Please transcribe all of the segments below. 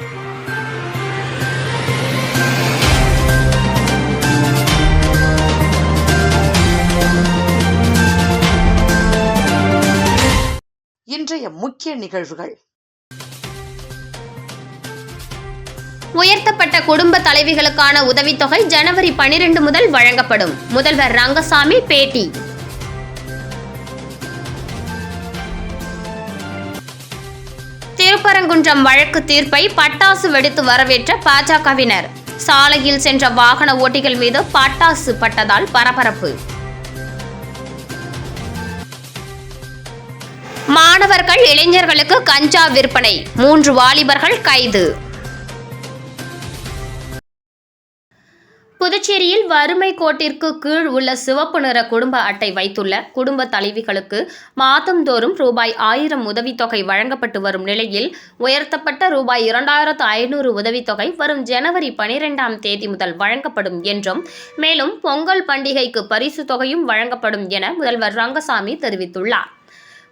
இன்றைய முக்கிய நிகழ்வுகள். உயர்த்தப்பட்ட குடும்ப தலைவிகளுக்கான உதவித்தொகை ஜனவரி 12 முதல் வழங்கப்படும். முதல்வர் ரங்கசாமி பேட்டி. திருப்பரங்குன்றம் வழக்கு தீர்ப்பை பட்டாசு வெடித்து வரவேற்ற பாஜகவினர். சாலையில் சென்ற வாகன ஓட்டிகள் மீது பட்டாசு பட்டதால் பரபரப்பு. மாணவர்கள் இளைஞர்களுக்கு கஞ்சா விற்பனை. மூன்று வாலிபர்கள் கைது. புதுச்சேரியில் வறுமை கோட்டிற்கு கீழ் உள்ள சிவப்பு நிற குடும்ப அட்டை வைத்துள்ள குடும்ப தலைவிகளுக்கு மாதந்தோறும் ரூபாய் ஆயிரம் உதவித்தொகை வழங்கப்பட்டு வரும் நிலையில் உயர்த்தப்பட்ட ரூபாய் இரண்டாயிரத்து ஐநூறு உதவித்தொகை வரும் ஜனவரி பனிரெண்டாம் தேதி முதல் வழங்கப்படும் என்றும் மேலும் பொங்கல் பண்டிகைக்கு பரிசு தொகையும் வழங்கப்படும் என முதல்வர் ரங்கசாமி தெரிவித்துள்ளார்.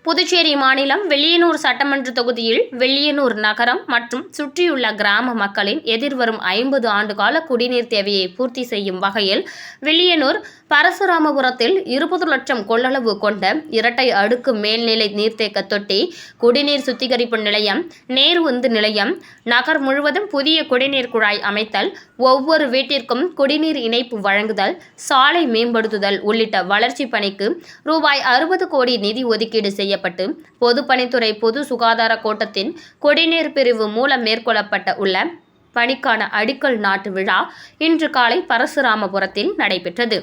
புதுச்சேரி மாநிலம் வெள்ளியனூர் சட்டமன்ற தொகுதியில் வெள்ளியனூர் நகரம் மற்றும் சுற்றியுள்ள கிராம மக்களின் எதிர்வரும் ஐம்பது ஆண்டுகால குடிநீர் தேவையை பூர்த்தி செய்யும் வகையில் வெள்ளியனூர் பரசுராமபுரத்தில் இருபது லட்சம் கொள்ளளவு கொண்ட இரட்டை அடுக்கு மேல்நிலை நீர்த்தேக்க தொட்டி குடிநீர் சுத்திகரிப்பு நிலையம் நேர் உந்து நிலையம் நகர் முழுவதும் புதிய குடிநீர் குழாய் அமைத்தல் ஒவ்வொரு வீட்டிற்கும் குடிநீர் இணைப்பு வழங்குதல் சாலை மேம்படுத்துதல் உள்ளிட்ட வளர்ச்சி பணிக்கு ரூபாய் அறுபது கோடி நிதி ஒதுக்கீடு செய்யப்பட்டு பொதுப்பணித்துறை பொது சுகாதார கோட்டத்தின் குடிநீர் பிரிவு மூலம் மேற்கொள்ளப்பட்ட உள்ள பணிக்கான அடிக்கல் நாட்டு விழா இன்று காலை பரசுராமபுரத்தில் நடைபெற்றது.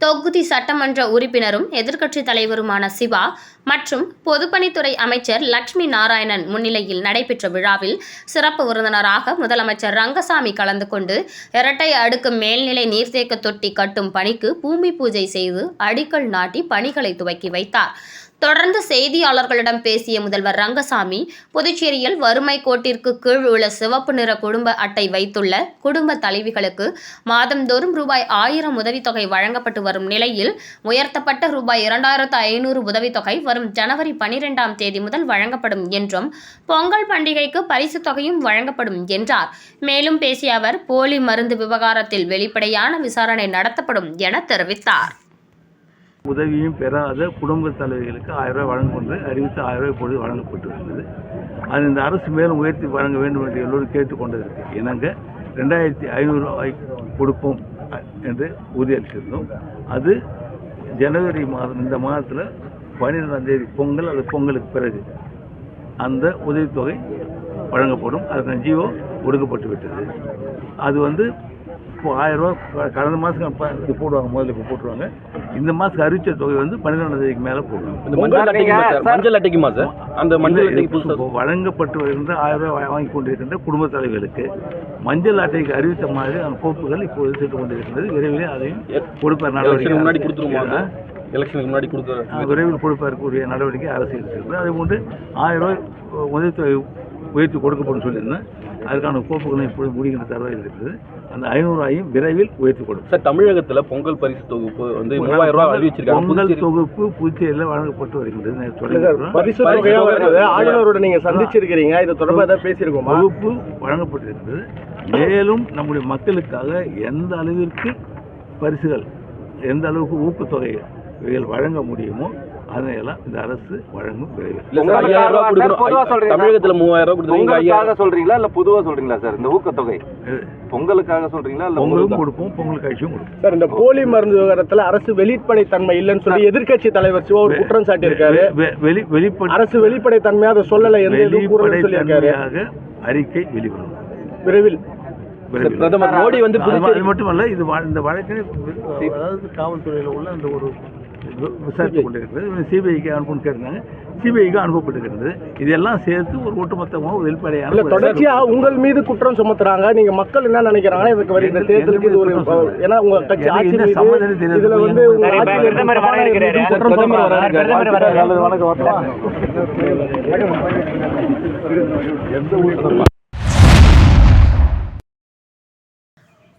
தொகுதி சட்டமன்ற உறுப்பினரும் எதிர்க்கட்சித் தலைவருமான சிவா மற்றும் பொதுப்பணித்துறை அமைச்சர் லட்சுமி நாராயணன் முன்னிலையில் நடைபெற்ற விழாவில் சிறப்பு விருந்தினராக முதலமைச்சர் ரங்கசாமி கலந்து கொண்டு இரட்டை அடுக்கு மேல்நிலை நீர்த்தேக்க தொட்டி கட்டும் பணிக்கு பூமி பூஜை செய்து அடிக்கல் நாட்டி பணிகளை துவக்கி வைத்தார். தொடர்ந்து செய்தியாளர்களிடம் பேசிய முதல்வர் ரங்கசாமி புதுச்சேரியில் வறுமை கோட்டிற்கு கீழ் உள்ள சிவப்பு நிற குடும்ப அட்டை வைத்துள்ள குடும்ப தலைவிகளுக்கு மாதந்தோறும் ரூபாய் ஆயிரம் உதவித்தொகை வழங்கப்பட்டு வரும் நிலையில் உயர்த்தப்பட்ட ரூபாய் இரண்டாயிரத்து ஐநூறு உதவித்தொகை வரும் ஜனவரி பனிரெண்டாம் தேதி முதல் வழங்கப்படும் என்றும் பொங்கல் பண்டிகைக்கு பரிசுத் தொகையும் வழங்கப்படும் என்றார். மேலும் பேசிய அவர் போலி மருந்து விவகாரத்தில் வெளிப்படையான விசாரணை நடத்தப்படும் என தெரிவித்தார். உதவியும் பெறாத குடும்ப தலைவர்களுக்கு ஆயிரம் ரூபாய் வழங்கும் அறிவித்து ஆயிரம் ரூபாய் பொழுது வழங்கப்பட்டு வருகிறது அது இந்த அரசு மேலும் உயர்த்தி வழங்க வேண்டும் என்று எல்லோரும் கேட்டுக்கொண்டதற்கு இணங்க ரெண்டாயிரத்தி ஐநூறு ரூபாய் கொடுப்போம் என்று உறுதியளித்திருந்தோம். அது ஜனவரி மாதம் இந்த மாதத்தில் பன்னிரெண்டாம் தேதி பொங்கல் அது பொங்கலுக்கு பிறகு. அந்த உதவித்தொகை வழங்கப்படும். அதுக்கான ஜீவோ ஒடுக்கப்பட்டு விட்டது. அது வந்து இப்போ ஆயிரம் ரூபா கடந்த மாதம் இது போடுவாங்க முதல்ல இப்போ போட்டுருவாங்க. இந்த மாதத்துக்கு அறிவிச்ச தொகை வந்து பன்னிரெண்டாம் தேதிக்கு மேலே போடுவாங்க இந்த மஞ்சள் அட்டைக்குமா சார்? அந்த மஞ்சள் அட்டைக்கு வழங்கப்பட்டு வருகின்ற ஆயிரம் ரூபாய் வாங்கி கொண்டிருக்கின்ற குடும்ப தலைவர்களுக்கு மஞ்சள் அட்டைக்கு அறிவித்த மாதிரி அந்த கோப்புகள் இப்போது சென்று கொண்டிருக்கின்றது. விரைவில் அதையும் கொடுப்பார் முன்னாடி சார் எலெக்ஷனுக்கு முன்னாடி கொடுத்துரு ஆ, விரைவில் கொடுப்பதற்குரிய நடவடிக்கை அரசு எடுத்திருக்கிறது. அதே போன்று ஆயிரம் ரூபாய் உதவித்தொகை உயர்த்தி கொடுக்கப்படும் சொல்லியிருந்தேன். அதுக்கான கோப்புகளும் இப்பொழுது முடிகின்ற தருவாயில் இருக்குது அந்த ஐநூறுவாயும் விரைவில் உயர்த்தி கொடுக்கும். சார் தமிழகத்துல பொங்கல் பரிசு தொகுப்பு வந்து மூவாயிரம் ரூபாய் அறிவிச்சிருக்காங்க. பொங்கல் தொகுப்பு புதுச்சேரியில் வழங்கப்பட்டு வருகின்றது. பரிசு. ஆளுநரோட நீங்க சந்திச்சிருக்கிறீங்க. இது தொடர்பா ஏதாவது பேசியிருக்கோமா? தொகுப்பு வழங்கப்பட்டிருக்கிறது. மேலும் நம்முடைய மக்களுக்காக எந்த அளவிற்கு பரிசுகள் எந்த அளவுக்கு ஊக்கத்தொகைகள் வழங்க முடியுமோ அதையெல்லாம் இந்த அரசு வழங்கும்? தமிழகத்துல மூவாயிரம் ரூபாய் சொல்றீங்களா? இல்ல பொதுவா சொல்றீங்களா சார்? இந்த ஊக்கத்தொகை? பொங்கலுக்காக சொல்றீங்களா? இல்ல பொங்கலும் உங்களுக்கு கொடுப்போம் பொங்கல் காட்சியும் கொடுப்போம். சார் இந்த போலி மருந்து விவகாரத்துல அரசு வெளிப்படை தன்மை இல்லைன்னு சொல்லி எதிர்க்கட்சி தலைவர் சிவா ஒரு குற்றம் சாட்டி இருக்காரு வெ- வெளி வெளிப்படை அரசு வெளிப்படை தன்மையா அதை சொல்லல சொல்லியிருக்காரு வெளிப்படைத்தன்மையாக அறிக்கை வெளிவரும். விரைவில். பிரதமர் மோடி வந்து அது மட்டுமல்ல இது இந்த வழக்கினை அதாவது காவல்துறையில் உள்ள அந்த ஒரு விசாரித்து கொண்டிருக்கிறது. சிபிஐக்கு அனுப்பணும்னு கேட்டிருந்தாங்க. சிபிஐக்கு அனுப்பப்பட்டிருக்கிறது. இதெல்லாம் சேர்த்து ஒரு ஒட்டுமொத்தமாக இல்ல வெளிப்படையான ஒரு- தொடர்ச்சியா உங்கள் மீது குற்றம் சுமத்துறாங்க. நீங்க மக்கள் என்ன நினைக்கிறாங்கன்னா இதுக்கு வருகிற எங்க- தேர்தலுக்கு இது ஒரு ஏன்னா உங்க கட்சி ஆட்சி மீது. இதுல வந்து எனக்கு உங்க சரி, ஆட்சியில இப்ப பிரதமர் வர இருக்கிறாரு. குற்றம் பிரதமர் வர சொல்றாரு. இருக்கிறாரு. நல்லது, வணக்கம் வரட்டுமா?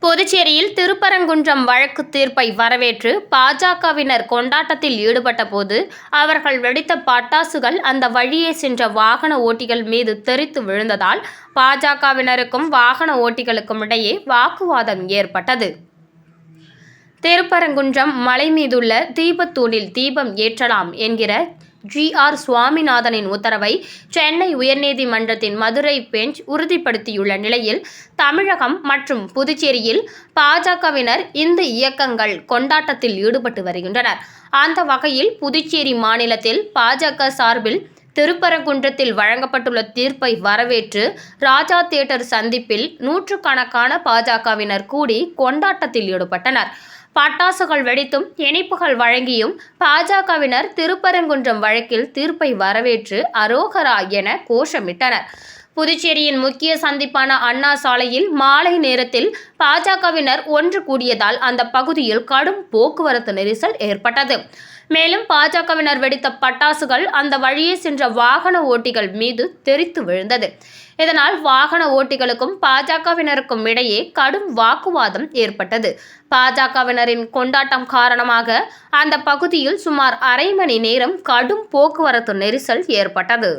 புதுச்சேரியில் திருப்பரங்குன்றம் வழக்கு தீர்ப்பை வரவேற்று பாஜகவினர் கொண்டாட்டத்தில் ஈடுபட்ட போது அவர்கள் வெடித்த பட்டாசுகள் அந்த வழியே சென்ற வாகன ஓட்டிகள் மீது தெரித்து விழுந்ததால் பாஜகவினருக்கும் வாகன ஓட்டிகளுக்கும் இடையே வாக்குவாதம் ஏற்பட்டது. திருப்பரங்குன்றம் மலை மீதுள்ள தீபத்தூணில் தீபம் ஏற்றலாம் என்கிற ஜி ஆர் சுவாமிநாதனின் உத்தரவை சென்னை உயர்நீதிமன்றத்தின் மதுரை பெஞ்ச் உறுதிப்படுத்தியுள்ள நிலையில் தமிழகம் மற்றும் புதுச்சேரியில் பாஜகவினர் இந்து இயக்கங்கள் கொண்டாட்டத்தில் ஈடுபட்டு வருகின்றனர். அந்த வகையில் புதுச்சேரி மாநிலத்தில் பாஜக சார்பில் திருப்பரங்குன்றத்தில் வழங்கப்பட்டுள்ள தீர்ப்பை வரவேற்று ராஜா தியேட்டர் சந்திப்பில் நூற்றுக்கணக்கான பாஜகவினர் கூடி கொண்டாட்டத்தில் ஈடுபட்டனர். பட்டாசுகள் வெடித்தும் இனிப்புகள் வழங்கியும் பாஜகவினர் திருப்பரங்குன்றம் வழக்கில் தீர்ப்பை வரவேற்று அரோகரா என கோஷமிட்டனர். புதுச்சேரியின் முக்கிய சந்திப்பான அண்ணா சாலையில் மாலை நேரத்தில் பாஜகவினர் ஒன்று கூடியதால் அந்த பகுதியில் கடும் போக்குவரத்து நெரிசல் ஏற்பட்டது. மேலும் பாஜகவினர் வெடித்த பட்டாசுகள் அந்த வழியே சென்ற வாகன ஓட்டிகள் மீது தெரித்து விழுந்தது. இதனால் வாகன ஓட்டிகளுக்கும் பாஜகவினருக்கும் இடையே கடும் வாக்குவாதம் ஏற்பட்டது. பாஜகவினரின் கொண்டாட்டம் காரணமாக அந்த பகுதியில் சுமார் அரை மணி நேரம் கடும் போக்குவரத்து நெரிசல் ஏற்பட்டது.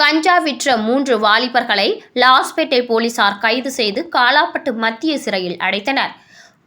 கஞ்சா விற்ற மூன்று வாலிபர்களை லாஸ்பேட்டை போலீசார் கைது செய்து காலாப்பட்டு மத்திய சிறையில் அடைத்தனர்.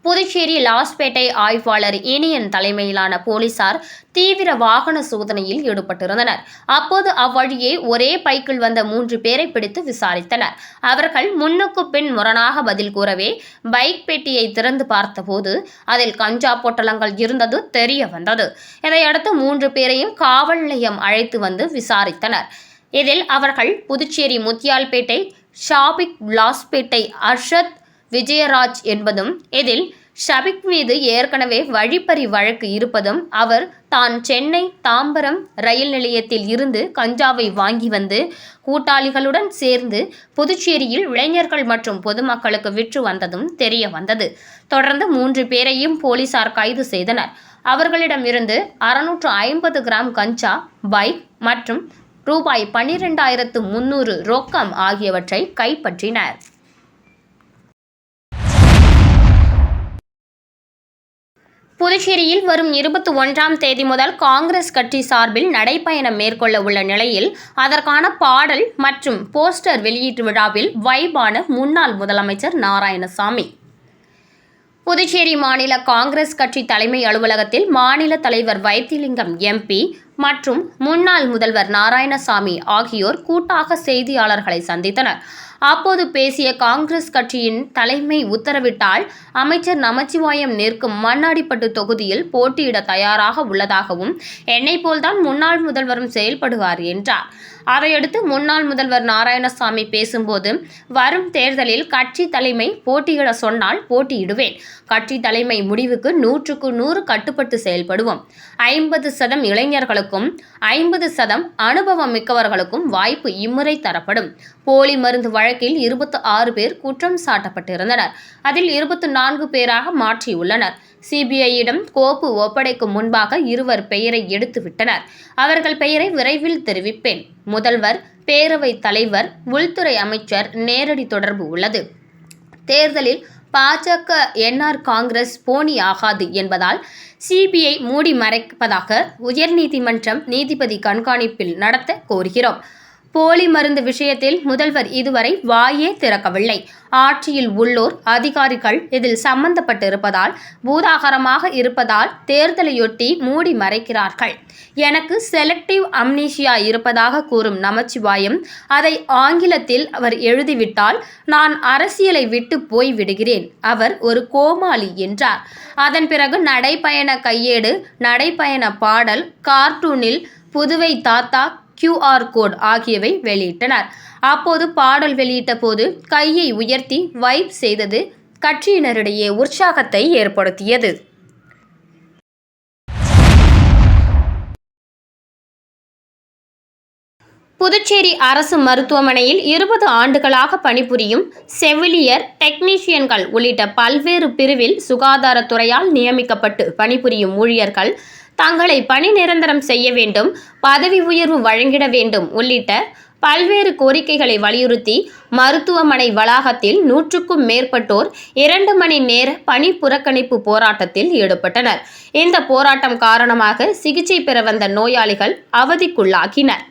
புதுச்சேரி லாஸ்பேட்டை ஆய்வாளர் இனியன் தலைமையிலான போலீசார் தீவிர வாகன சோதனையில் ஈடுபட்டிருந்தனர். அப்போது அவ்வழியே ஒரே பைக்கில் வந்த மூன்று பேரை பிடித்து விசாரித்தனர். அவர்கள் முன்னுக்கு பின் முரணாக பதில் கூறவே பைக் பெட்டியை திறந்து பார்த்தபோது அதில் கஞ்சா பொட்டலங்கள் இருந்தது தெரிய வந்தது. இதையடுத்து மூன்று பேரையும் காவல் நிலையம் அழைத்து வந்து விசாரித்தனர். இதில் அவர்கள் புதுச்சேரி முத்தியால்பேட்டை ஷாபிக் லாஸ்பேட்டை அர்ஷத் விஜயராஜ் என்பதும் இதில் ஷபிக் மீது ஏற்கனவே வழிப்பறி வழக்கு இருப்பதும் அவர் தான் சென்னை தாம்பரம் ரயில் நிலையத்தில் இருந்து கஞ்சாவை வாங்கி வந்து கூட்டாளிகளுடன் சேர்ந்து புதுச்சேரியில் இளைஞர்கள் மற்றும் பொதுமக்களுக்கு விற்று வந்ததும் தெரிய வந்தது. தொடர்ந்து மூன்று பேரையும் போலீசார் கைது செய்தனர். அவர்களிடமிருந்து அறுநூற்று ஐம்பது கிராம் கஞ்சா பைக் மற்றும் ரூபாய் பன்னிரெண்டாயிரத்து முன்னூறு ரொக்கம் ஆகியவற்றை கைப்பற்றினர். புதுச்சேரியில் வரும் இருபத்தி ஒன்றாம் தேதி முதல் காங்கிரஸ் கட்சி சார்பில் நடைப்பயணம் மேற்கொள்ள உள்ள நிலையில் அதற்கான பாடல் மற்றும் போஸ்டர் வெளியீட்டு விழாவில் வைபான முன்னாள் முதலமைச்சர் நாராயணசாமி. புதுச்சேரி மாநில காங்கிரஸ் கட்சி தலைமை அலுவலகத்தில் மாநில தலைவர் வைத்திலிங்கம் எம்பி மற்றும் முன்னாள் முதல்வர் நாராயணசாமி ஆகியோர் கூட்டாக செய்தியாளர்களை சந்தித்தனர். அப்போது பேசிய காங்கிரஸ் கட்சியின் தலைமை உத்தரவிட்டால் அமைச்சர் நமச்சிவாயம் நிற்கும் மண்ணாடிப்பட்டு தொகுதியில் போட்டியிட தயாராக உள்ளதாகவும் என்னை போல்தான் முன்னாள் முதல்வரும் செயல்படுவார் என்றார். அதையடுத்து முன்னாள் முதல்வர் நாராயணசாமி பேசும்போது வரும் தேர்தலில் கட்சி தலைமை போட்டியிட சொன்னால் போட்டியிடுவேன். கட்சி தலைமை முடிவுக்கு நூற்றுக்கு நூறு கட்டுப்பட்டு செயல்படுவோம். ஐம்பது சதம் இளைஞர்களுக்கும் ஐம்பது சதம் அனுபவம் மிக்கவர்களுக்கும் வாய்ப்பு இம்முறை தரப்படும். போலி மருந்து வழக்கில் இருபத்தி ஆறு பேர் குற்றம் சாட்டப்பட்டிருந்தனர். அதில் இருபத்தி நான்கு பேராக மாற்றியுள்ளனர். சிபிஐயிடம் கோப்பு ஒப்படைக்கும் முன்பாக இருவர் பெயரை எடுத்துவிட்டனர். அவர்கள் பெயரை விரைவில் தெரிவிப்பேன். முதல்வர் பேரவைத் தலைவர் உள்துறை அமைச்சர் நேரடி தொடர்பு உள்ளது. தேர்தலில் பாஜக என்ஆர் காங்கிரஸ் போனி ஆகாது என்பதால் சிபிஐ மூடி மறைப்பதாக உயர்நீதிமன்றம் நீதிபதி கண்காணிப்பில் நடத்த கோருகிறோம். போலி மருந்து விஷயத்தில் முதல்வர் இதுவரை வாயே திறக்கவில்லை. ஆட்சியில் உள்ளோர் அதிகாரிகள் இதில் சம்பந்தப்பட்டிருப்பதால் பூதாகரமாக இருப்பதால் தேர்தலையொட்டி மூடி மறைக்கிறார்கள். எனக்கு செலக்டிவ் அம்னீஷியா இருப்பதாக கூறும் நமச்சிவாயம் அதை ஆங்கிலத்தில் அவர் எழுதிவிட்டால் நான் அரசியலை விட்டு போய் விடுகிறேன். அவர் ஒரு கோமாளி என்றார். அதன் பிறகு நடைபயண கையேடு நடைபயண பாடல் கார்ட்டூனில் புதுவை தாத்தா கியூஆர் கோட் ஆகியவை வெளியிட்டனர். அப்போது பாடல் வெளியிட்ட போது கையை உயர்த்தி வைப் செய்தது கட்சியினரிடையே உற்சாகத்தை ஏற்படுத்தியது. புதுச்சேரி அரசு மருத்துவமனையில் இருபது ஆண்டுகளாக பணிபுரியும் செவிலியர் டெக்னீஷியன்கள் உள்ளிட்ட பல்வேறு பிரிவில் சுகாதாரத்துறையால் நியமிக்கப்பட்டு பணிபுரியும் ஊழியர்கள் தங்களை பணி நிரந்தரம் செய்ய வேண்டும் பதவி உயர்வு வழங்கிட வேண்டும் உள்ளிட்ட பல்வேறு கோரிக்கைகளை வலியுறுத்தி மருத்துவமனை வளாகத்தில் நூற்றுக்கும் மேற்பட்டோர் இரண்டு மணி நேர பணி புறக்கணிப்பு போராட்டத்தில் ஈடுபட்டனர். இந்த போராட்டம் காரணமாக சிகிச்சை பெற வந்த நோயாளிகள் அவதிக்குள்ளாகினர்.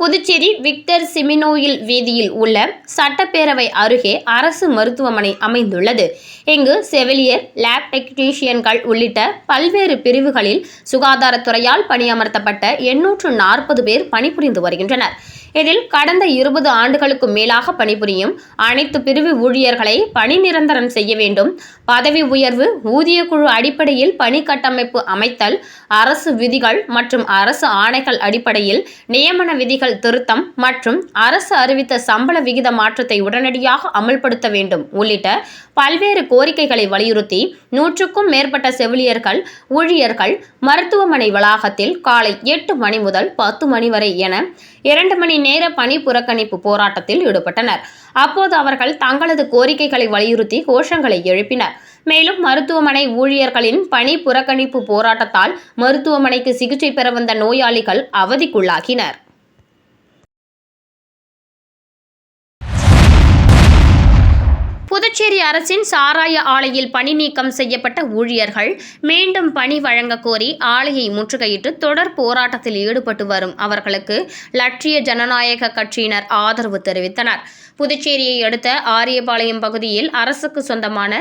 புதுச்சேரி விக்டர் சிமினோயில் வீதியில் உள்ள சட்டப்பேரவை அருகே அரசு மருத்துவமனை அமைந்துள்ளது. இங்கு செவிலியர் லேப் டெக்னீஷியன்கள் உள்ளிட்ட பல்வேறு பிரிவுகளில் சுகாதாரத்துறையால் பணியமர்த்தப்பட்ட எண்ணூற்று நாற்பது பேர் பணிபுரிந்து வருகின்றனர். இதில் கடந்த இருபது ஆண்டுகளுக்கு மேலாக பணிபுரியும் அனைத்து பிரிவு ஊழியர்களை பணி நிரந்தரம் செய்ய வேண்டும். பதவி உயர்வு ஊதிய குழு அடிப்படையில் பணி கட்டமைப்பு அமைத்தல் அரசு விதிகள் மற்றும் அரசு ஆணைகள் அடிப்படையில் நியமன விதிகள் திருத்தம் மற்றும் அரசு அறிவித்த சம்பள விகித மாற்றத்தை உடனடியாக அமல்படுத்த வேண்டும். உள்ளிட்ட பல்வேறு கோரிக்கைகளை வலியுறுத்தி நூற்றுக்கும் மேற்பட்ட செவிலியர்கள் ஊழியர்கள் மருத்துவமனை வளாகத்தில் காலை எட்டு மணி முதல் பத்து மணி வரை என இரண்டு மணி நேர பணி புறக்கணிப்பு போராட்டத்தில் ஈடுபட்டனர். அப்போது அவர்கள் தங்களது கோரிக்கைகளை வலியுறுத்தி கோஷங்களை எழுப்பினர். மேலும் மருத்துவமனை ஊழியர்களின் பணி புறக்கணிப்பு போராட்டத்தால் மருத்துவமனைக்கு சிகிச்சை பெற வந்த நோயாளிகள் அவதிக்குள்ளாகினர். புதுச்சேரி அரசின் சாராய ஆலையில் பணி நீக்கம் செய்யப்பட்ட ஊழியர்கள் மீண்டும் பணி வழங்க கோரி ஆலையை முற்றுகையிட்டு தொடர் போராட்டத்தில் ஈடுபட்டு வரும் அவர்களுக்கு லட்சிய ஜனநாயக கட்சியினர் ஆதரவு தெரிவித்தனர். புதுச்சேரியை அடுத்த ஆரியபாளையம் பகுதியில் அரசுக்கு சொந்தமான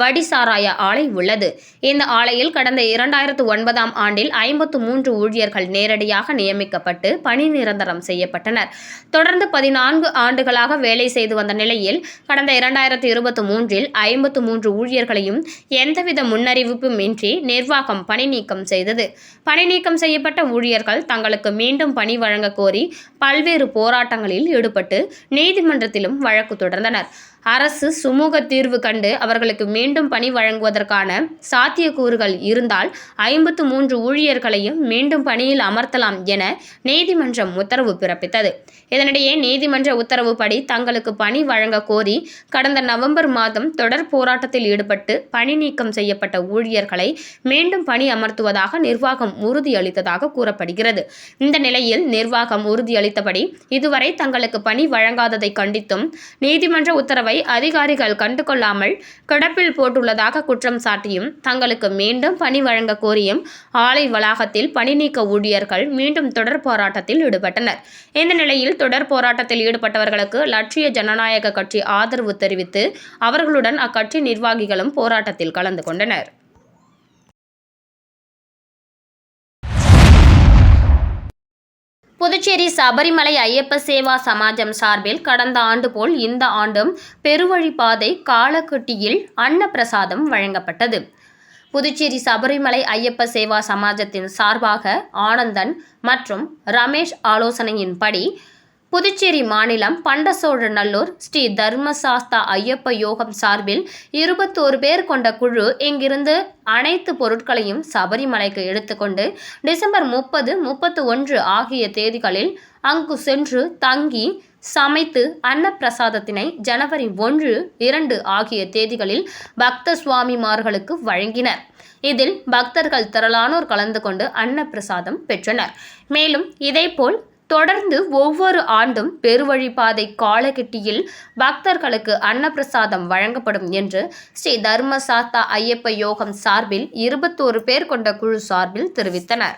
வடிசாராய ஆலை உள்ளது. இந்த ஆலையில் கடந்த இரண்டாயிரத்து ஒன்பதாம் ஆண்டில் ஐம்பத்து மூன்று ஊழியர்கள் நேரடியாக நியமிக்கப்பட்டு பணி நிரந்தரம் செய்யப்பட்டனர். தொடர்ந்து பதினான்கு ஆண்டுகளாக வேலை செய்து வந்த நிலையில் கடந்த இரண்டாயிரத்து இருபத்தி மூன்றில் ஐம்பத்து மூன்று ஊழியர்களையும் எந்தவித முன்னறிவிப்பும் இன்றி நிர்வாகம் பணி நீக்கம் செய்தது. பணி நீக்கம் செய்யப்பட்ட ஊழியர்கள் தங்களுக்கு மீண்டும் பணி வழங்க கோரி பல்வேறு போராட்டங்களில் ஈடுபட்டு நீதிமன்றத்திலும் வழக்கு தொடர்ந்தனர். அரசு சுமூக தீர்வு கண்டு அவர்களுக்கு மீண்டும் பணி வழங்குவதற்கான சாத்தியக்கூறுகள் இருந்தால் ஐம்பத்து மூன்று ஊழியர்களையும் மீண்டும் பணியில் அமர்த்தலாம் என நீதிமன்றம் உத்தரவு பிறப்பித்தது. இதனிடையே நீதிமன்ற உத்தரவுப்படி தங்களுக்கு பணி வழங்க கோரி கடந்த நவம்பர் மாதம் தொடர் போராட்டத்தில் ஈடுபட்டு பணி நீக்கம் செய்யப்பட்ட ஊழியர்களை மீண்டும் பணி அமர்த்துவதாக நிர்வாகம் உறுதியளித்ததாக கூறப்படுகிறது. இந்த நிலையில் நிர்வாகம் உறுதியளித்தபடி இதுவரை தங்களுக்கு பணி வழங்காததை கண்டித்தும் நீதிமன்ற உத்தரவை அதிகாரிகள் கண்டுகொள்ளாமல் கிடப்பில் போட்டுள்ளதாக குற்றம் சாட்டியும் தங்களுக்கு மீண்டும் பணி வழங்க கோரியும் ஆலை வளாகத்தில் பணி நீக்க ஊழியர்கள் மீண்டும் தொடர் போராட்டத்தில் ஈடுபட்டனர். இந்த நிலையில் தொடர் போராட்டத்தில் ஈடுபட்டவர்களுக்கு லட்சிய ஜனநாயக கட்சி ஆதரவு தெரிவித்து அவர்களுடன் அக்கட்சி நிர்வாகிகளும் போராட்டத்தில் கலந்து கொண்டனர். புதுச்சேரி சபரிமலை ஐயப்ப சேவா சமாஜம் சார்பில் கடந்த ஆண்டு போல் இந்த ஆண்டும் பெருவழிப்பாதை காலக்கட்டியில் அன்னப்பிரசாதம் வழங்கப்பட்டது. புதுச்சேரி சபரிமலை ஐயப்ப சேவா சமாஜத்தின் சார்பாக ஆனந்தன் மற்றும் ரமேஷ் ஆலோசனையின்படி புதுச்சேரி மாநிலம் பண்டசோழநல்லூர் ஸ்ரீ தர்மசாஸ்தா ஐயப்ப யோகம் சார்பில் இருபத்தோரு பேர் கொண்ட குழு இங்கிருந்து அனைத்து பொருட்களையும் சபரிமலைக்கு எடுத்துக்கொண்டு டிசம்பர் முப்பது முப்பத்து ஒன்று ஆகிய தேதிகளில் அங்கு சென்று தங்கி சமைத்து அன்னப்பிரசாதத்தினை ஜனவரி ஒன்று இரண்டு ஆகிய தேதிகளில் பக்த சுவாமிமார்களுக்கு வழங்கினர். இதில் பக்தர்கள் திரளானோர் கலந்து கொண்டு அன்னப்பிரசாதம் பெற்றனர். மேலும் இதேபோல் தொடர்ந்து ஒவ்வொரு ஆண்டும் பெருவழிப்பாதை காலகெட்டியில் பக்தர்களுக்கு அன்னப்பிரசாதம் வழங்கப்படும் என்று ஸ்ரீ தர்மசாத்தா ஐயப்ப யோகம் சார்பில் இருபத்தோரு பேர் கொண்ட குழு சார்பில் தெரிவித்தனர்.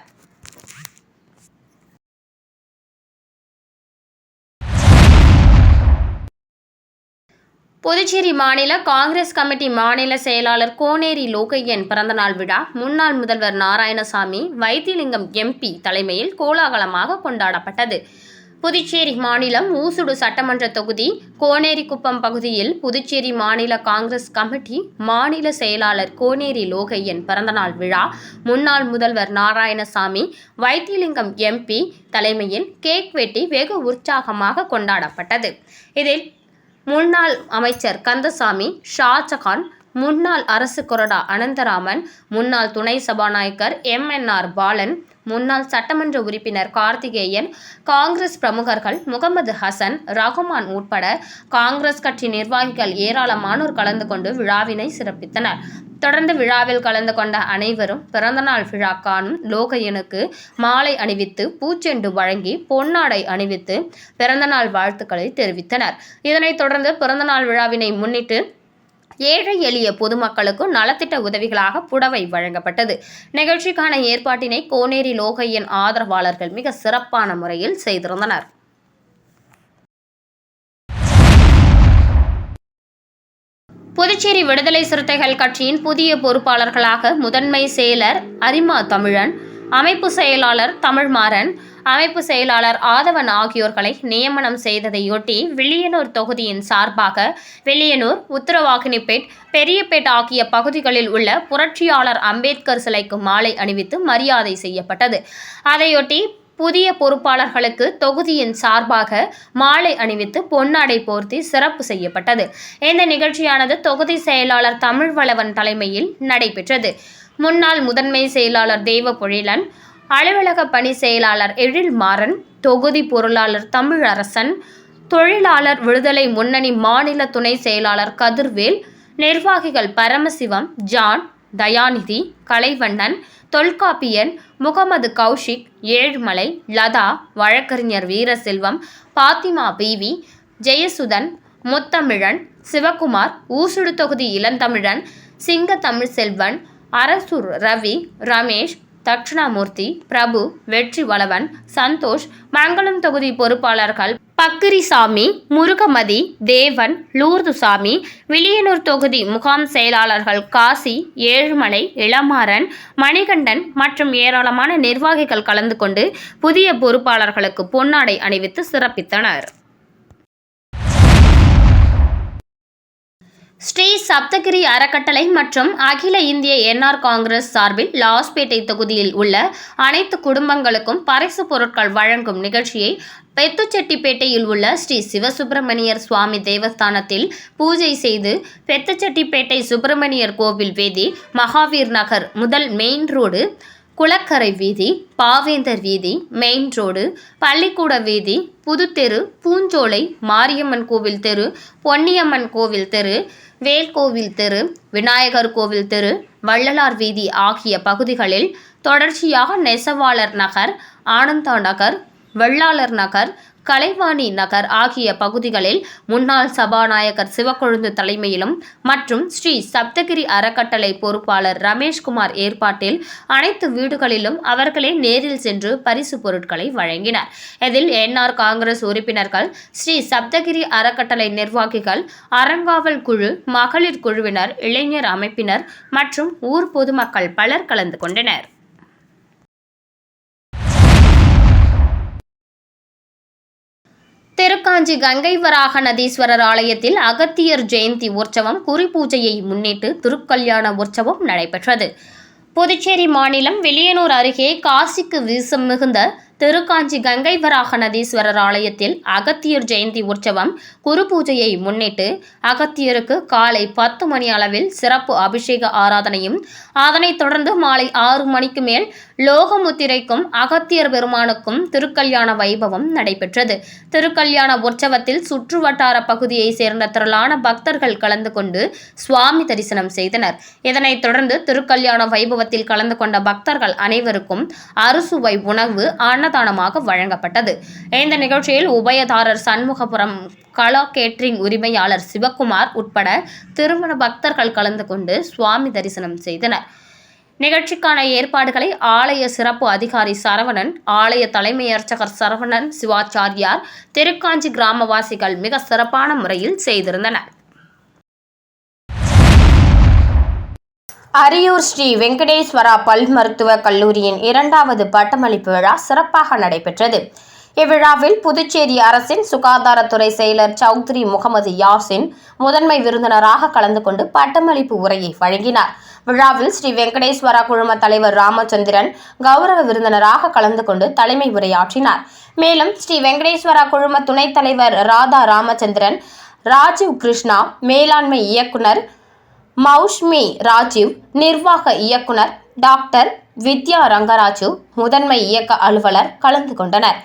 புதுச்சேரி மாநில காங்கிரஸ் கமிட்டி மாநில செயலாளர் கோனேரி லோகையன் பிறந்தநாள் விழா முன்னாள் முதல்வர் நாராயணசாமி வைத்திலிங்கம் எம்பி தலைமையில் கோலாகலமாக கொண்டாடப்பட்டது. புதுச்சேரி மாநிலம் ஊசுடு சட்டமன்ற தொகுதி கோனேரிக்குப்பம் பகுதியில் புதுச்சேரி மாநில காங்கிரஸ் கமிட்டி மாநில செயலாளர் கோனேரி லோகையன் பிறந்தநாள் விழா முன்னாள் முதல்வர் நாராயணசாமி வைத்திலிங்கம் எம்பி தலைமையில் கேக் வெட்டி வெகு உற்சாகமாக கொண்டாடப்பட்டது. இதில் முன்னாள் அமைச்சர் கந்தசாமி ஷாஜகான் முன்னாள் அரசு கொறடா அனந்தராமன் முன்னாள் துணை சபாநாயகர் எம்என்ஆர் பாலன் முன்னாள் சட்டமன்ற உறுப்பினர் கார்த்திகேயன் காங்கிரஸ் பிரமுகர்கள் முகமது ஹசன் ரகுமான் உட்பட காங்கிரஸ் கட்சி நிர்வாகிகள் ஏராளமானோர் கலந்து கொண்டு விழாவினை சிறப்பித்தனர். தொடர்ந்து விழாவில் கலந்து கொண்ட அனைவரும் பிறந்தநாள் விழா காணும் லோகையனுக்கு மாலை அணிவித்து பூச்செண்டு வழங்கி பொன்னாடை அணிவித்து பிறந்தநாள் வாழ்த்துக்களை தெரிவித்தனர். இதனைத் தொடர்ந்து பிறந்தநாள் விழாவினை முன்னிட்டு ஏழை எளிய பொதுமக்களுக்கும் நலத்திட்ட உதவிகளாக புடவை வழங்கப்பட்டது. நிகழ்ச்சிக்கான ஏற்பாட்டினை கோனேரி லோகையின் ஆதரவாளர்கள் மிக சிறப்பான முறையில் செய்திருந்தனர். புதுச்சேரி விடுதலை சிறுத்தைகள் கட்சியின் புதிய பொறுப்பாளர்களாக முதன்மை செயலர் அரிமா தமிழன் அமைப்பு செயலாளர் தமிழ்மாறன் அமைப்பு செயலாளர் ஆதவன் ஆகியோர்களை நியமனம் செய்ததையொட்டி வில்லியனூர் தொகுதியின் சார்பாக வில்லியனூர் உத்தரவாகினிப்பேட் பெரியப்பேட் ஆகிய பகுதிகளில் உள்ள புரட்சியாளர் அம்பேத்கர் சிலைக்கு மாலை அணிவித்து மரியாதை செய்யப்பட்டது. அதையொட்டி புதிய பொறுப்பாளர்களுக்கு தொகுதியின் சார்பாக மாலை அணிவித்து பொன்னாடை போர்த்தி சிறப்பு செய்யப்பட்டது. இந்த நிகழ்ச்சியானது தொகுதி செயலாளர் தமிழ்வளவன் தலைமையில் நடைபெற்றது. முன்னாள் முதன்மை செயலாளர் தெய்வ பொழிலன் அலுவலக பணி செயலாளர் எழில் மாறன் தொகுதி பொருளாளர் தமிழரசன் தொழிலாளர் விடுதலை முன்னணி மாநில துணை செயலாளர் கதிர்வேல் நிர்வாகிகள் பரமசிவம் ஜான் தயாநிதி கலைவண்ணன் தொல்காப்பியன் முகமது கௌஷிக் ஏழுமலை லதா வழக்கறிஞர் வீரசெல்வம் பாத்திமா பிவி ஜெயசுதன் முத்தமிழன் சிவகுமார் ஊசுடு தொகுதி இளந்தமிழன் சிங்க தமிழ்செல்வன் அரசூர் ரவி ரமேஷ் தட்சிணாமூர்த்தி பிரபு வெற்றி வளவன் சந்தோஷ் மங்களம் தொகுதி பொறுப்பாளர்கள் பக்கிரிசாமி முருகமதி தேவன் லூர்துசாமி விளியனூர் தொகுதி முகாம் செயலாளர்கள் காசி ஏழுமலை இளமாறன் மணிகண்டன் மற்றும் ஏராளமான நிர்வாகிகள் கலந்து கொண்டு புதிய பொறுப்பாளர்களுக்கு பொன்னாடை அணிவித்து சிறப்பித்தனர். ஸ்ரீ சப்தகிரி அறக்கட்டளை மற்றும் அகில இந்திய என்ஆர் காங்கிரஸ் சார்பில் லாஸ்பேட்டை தொகுதியில் உள்ள அனைத்து குடும்பங்களுக்கும் பரிசு பொருட்கள் வழங்கும் நிகழ்ச்சியை பெத்துச்செட்டிப்பேட்டையில் உள்ள ஸ்ரீ சிவசுப்பிரமணியர் சுவாமி தேவஸ்தானத்தில் பூஜை செய்து பெத்துச்செட்டிப்பேட்டை சுப்பிரமணியர் கோவில் வீதி மகாவீர் நகர் முதல் மெயின் ரோடு குளக்கரை வீதி பாவேந்தர் வீதி மெயின் ரோடு பள்ளிக்கூட வீதி புதுத்தெரு பூஞ்சோலை மாரியம்மன் கோவில் தெரு பொன்னியம்மன் கோவில் தெரு வேல்கோவில் தெரு விநாயகர் கோவில் தெரு வள்ளலார் வீதி ஆகிய பகுதிகளில் தொடர்ச்சியாக நெசவாளர் நகர் ஆனந்தா நகர் வெள்ளாளர் நகர் கலைவாணி நகர் ஆகிய பகுதிகளில் முன்னாள் சபாநாயகர் சிவக்கொழுந்து தலைமையிலும் மற்றும் ஸ்ரீ சப்தகிரி அறக்கட்டளை பொறுப்பாளர் ரமேஷ்குமார் ஏற்பாட்டில் அனைத்து வீடுகளிலும் அவர்களே நேரில் சென்று பரிசு பொருட்களை வழங்கினர். இதில் என்ஆர் காங்கிரஸ் உறுப்பினர்கள் ஸ்ரீ சப்தகிரி அறக்கட்டளை நிர்வாகிகள் அறங்காவல் குழு மகளிர் குழுவினர் இளைஞர் அமைப்பினர் மற்றும் ஊர் பொதுமக்கள் பலர் கலந்து கொண்டனர். திருக்காஞ்சி கங்கை வராக நதீஸ்வரர் ஆலயத்தில் அகத்தியர் ஜெயந்தி உற்சவம் குறிபூஜையை முன்னிட்டு திருக்கல்யாண உற்சவம் நடைபெற்றது. புதுச்சேரி மாநிலம் வெளியனூர் அருகே காசிக்கு வீசம் மிகுந்த திருக்காஞ்சி கங்கை வராக நதீஸ்வரர் ஆலயத்தில் அகத்தியர் ஜெயந்தி உற்சவம் குரு பூஜையை முன்னிட்டு அகத்தியருக்கு காலை பத்து மணி அளவில் சிறப்பு அபிஷேக ஆராதனையும் அதனைத் தொடர்ந்து மாலை ஆறு மணிக்கு மேல் லோகமுத்திரைக்கும் அகத்தியர் பெருமானுக்கும் திருக்கல்யாண வைபவம் நடைபெற்றது. திருக்கல்யாண உற்சவத்தில் சுற்று வட்டார பகுதியைச் சேர்ந்த திரளான பக்தர்கள் கலந்து கொண்டு சுவாமி தரிசனம் செய்தனர். இதனைத் தொடர்ந்து திருக்கல்யாண வைபவத்தில் கலந்து கொண்ட பக்தர்கள் அனைவருக்கும் அறுசுவை உணவு அன்னதானமாக வழங்கப்பட்டது. இந்த நிகழ்ச்சியில் உபயதாரர் சண்முகபுரம் கலா கேட்ரிங் உரிமையாளர் சிவக்குமார் உட்பட திருமண பக்தர்கள் கலந்து கொண்டு சுவாமி தரிசனம் செய்தனர். நிகழ்ச்சிக்கான ஏற்பாடுகளை ஆலய சிறப்பு அதிகாரி சரவணன் ஆலய தலைமை அர்ச்சகர் சரவணன் சிவாச்சாரியார் திருக்காஞ்சி கிராமவாசிகள் மிக சிறப்பான முறையில் செய்திருந்தனர். அரியூர் ஸ்ரீ வெங்கடேஸ்வரா பல் மருத்துவக் கல்லூரியின் இரண்டாவது பட்டமளிப்பு விழா சிறப்பாக நடைபெற்றது. இவ்விழாவில் புதுச்சேரி அரசின் சுகாதாரத்துறை செயலர் சௌத்ரி முகமது யாசின் முதன்மை விருந்தினராக கலந்து கொண்டு பட்டமளிப்பு உரையை வழங்கினார். விழாவில் ஸ்ரீ வெங்கடேஸ்வரா குழும தலைவர் ராமச்சந்திரன் கௌரவ விருந்தினராக கலந்து கொண்டு தலைமை உரையாற்றினார். மேலும் ஸ்ரீ வெங்கடேஸ்வரா குழும துணைத் தலைவர் ராதா ராமச்சந்திரன் ராஜீவ் கிருஷ்ணா மேலாண்மை இயக்குனர் மௌஷ்மி ராஜீவ் நிர்வாக இயக்குனர் டாக்டர் வித்யா ரங்கராஜு முதன்மை இயக்க அலுவலர் கலந்து கொண்டனர்.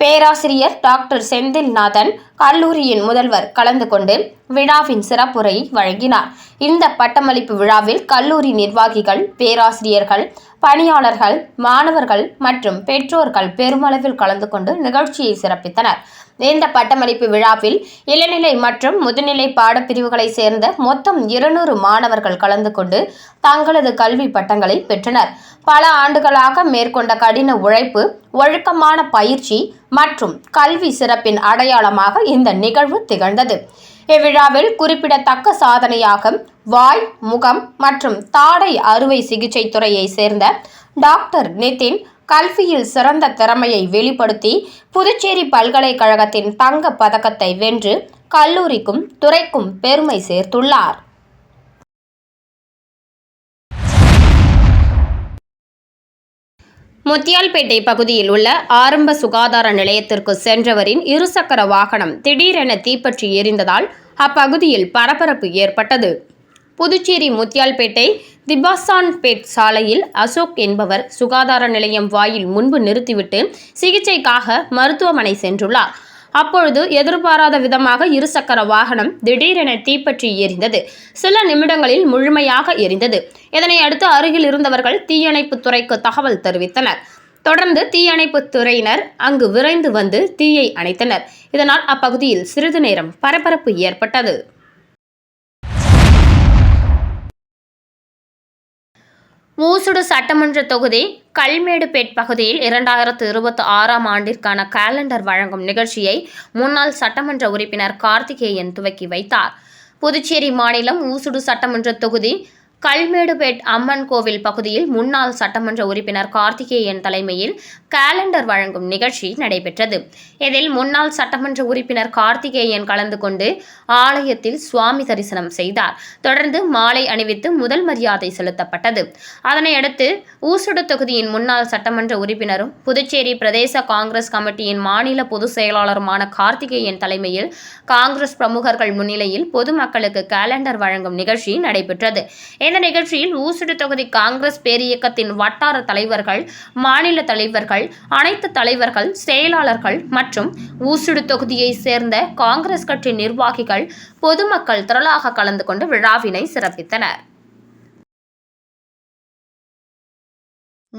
பேராசிரியர் டாக்டர் செந்தில்நாதன் கல்லூரியின் முதல்வர் கலந்து கொண்டு விழாவின் சிறப்புரையை வழங்கினார். இந்த பட்டமளிப்பு விழாவில் கல்லூரி நிர்வாகிகள் பேராசிரியர்கள் பணியாளர்கள் மாணவர்கள் மற்றும் பெற்றோர்கள் பெருமளவில் கலந்து கொண்டு நிகழ்ச்சியை சிறப்பித்தனர். இந்த பட்டமளிப்பு விழாவில் இளநிலை மற்றும் முதுநிலை பாடப்பிரிவுகளைச் சேர்ந்த மொத்தம் இருநூறு மாணவர்கள் கலந்து கொண்டு தங்களது கல்வி பட்டங்களை பெற்றனர். பல ஆண்டுகளாக மேற்கொண்ட கடின உழைப்பு ஒழுக்கமான பயிற்சி மற்றும் கல்வி சிறப்பின் அடையாளமாக இந்த நிகழ்வு திகழ்ந்தது. இவ்விழாவில் குறிப்பிடத்தக்க சாதனையாக வாய் முகம் மற்றும் தாடை அறுவை சிகிச்சை துறையை சேர்ந்த டாக்டர் நிதின் கல்வியில் சிறந்த திறமையை வெளிப்படுத்தி புதுச்சேரி பல்கலைக்கழகத்தின் தங்கப் பதக்கத்தை வென்று கல்லூரிக்கும் துறைக்கும் பெருமை சேர்த்துள்ளார். முத்தியால்பேட்டை பகுதியில் உள்ள ஆரம்ப சுகாதார நிலையத்திற்கு சென்றவரின் இருசக்கர வாகனம் திடீரென தீப்பற்றி எரிந்ததால் அப்பகுதியில் பரபரப்பு ஏற்பட்டது. புதுச்சேரி முத்தியால்பேட்டை திபாசான்பேட் சாலையில் அசோக் என்பவர் சுகாதார நிலையம் வாயில் முன்பு நிறுத்திவிட்டு சிகிச்சைக்காக மருத்துவமனை சென்றுள்ளார். அப்பொழுது எதிர்பாராத விதமாக இருசக்கர வாகனம் திடீரென தீப்பற்றி எரிந்தது. சில நிமிடங்களில் முழுமையாக எரிந்தது. இதனை அடுத்து அருகில் இருந்தவர்கள் தீயணைப்பு துறைக்கு தகவல் தெரிவித்தனர். தொடர்ந்து தீயணைப்பு துறையினர் அங்கு விரைந்து வந்து தீயை அணைத்தனர். இதனால் அப்பகுதியில் சிறிது நேரம் பரபரப்பு ஏற்பட்டது. ஊசுடு சட்டமன்ற தொகுதி கல்மேடுபேட் பகுதியில் இரண்டாயிரத்து இருபத்தி ஆறாம் ஆண்டிற்கான காலண்டர் வழங்கும் நிகழ்ச்சியை முன்னாள் சட்டமன்ற உறுப்பினர் கார்த்திகேயன் துவக்கி வைத்தார். புதுச்சேரி மாநிலம் ஊசுடு சட்டமன்ற தொகுதி கல்மேடுபேட் அம்மன் கோவில் பகுதியில் முன்னாள் சட்டமன்ற உறுப்பினர் கார்த்திகேயன் தலைமையில் கேலண்டர் வழங்கும் நிகழ்ச்சி நடைபெற்றது. இதில் முன்னாள் சட்டமன்ற உறுப்பினர் கார்த்திகேயன் கலந்து கொண்டு ஆலயத்தில் சுவாமி தரிசனம் செய்தார். தொடர்ந்து மாலை அணிவித்து முதல் மரியாதை செலுத்தப்பட்டது. அதனையடுத்து ஊசுடு தொகுதியின் முன்னாள் சட்டமன்ற உறுப்பினரும் புதுச்சேரி பிரதேச காங்கிரஸ் கமிட்டியின் மாநில பொதுச் செயலாளருமான கார்த்திகேயன் தலைமையில் காங்கிரஸ் பிரமுகர்கள் முன்னிலையில் பொதுமக்களுக்கு கேலண்டர் வழங்கும் நிகழ்ச்சி நடைபெற்றது. இந்த நிகழ்ச்சியில் ஊசுடு தொகுதி காங்கிரஸ் பேரியக்கத்தின் வட்டார தலைவர்கள் மாநில தலைவர்கள் அனைத்து தலைவர்கள் செயலாளர்கள் மற்றும் ஊசுடு தொகுதியை சேர்ந்த காங்கிரஸ் கட்சி நிர்வாகிகள் பொதுமக்கள் திரளாக கலந்து கொண்டு விழாவினை சிறப்பித்தனர்.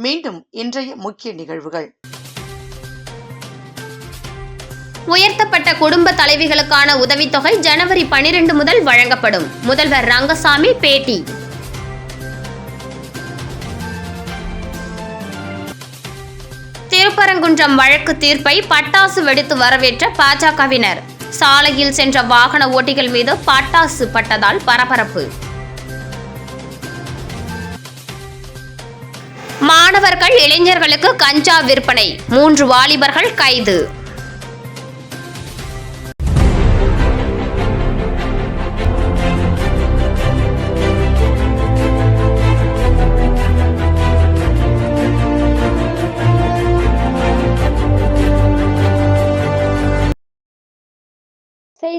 மீண்டும் இன்றைய முக்கிய நிகழ்வுகள். உயர்த்தப்பட்ட குடும்ப தலைவிகளுக்கான உதவித்தொகை ஜனவரி பனிரெண்டு முதல் வழங்கப்படும். முதல்வர் ரங்கசாமி பேட்டி. திருப்பரங்குன்றம் வழக்கு தீர்ப்பை பட்டாசு வெடித்து வரவேற்ற பாஜகவினர். சாலையில் சென்ற வாகன ஓட்டிகள் மீது பட்டாசு பட்டதால் பரபரப்பு. மாணவர்கள் இளைஞர்களுக்கு கஞ்சா விற்பனை. மூன்று வாலிபர்கள் கைது.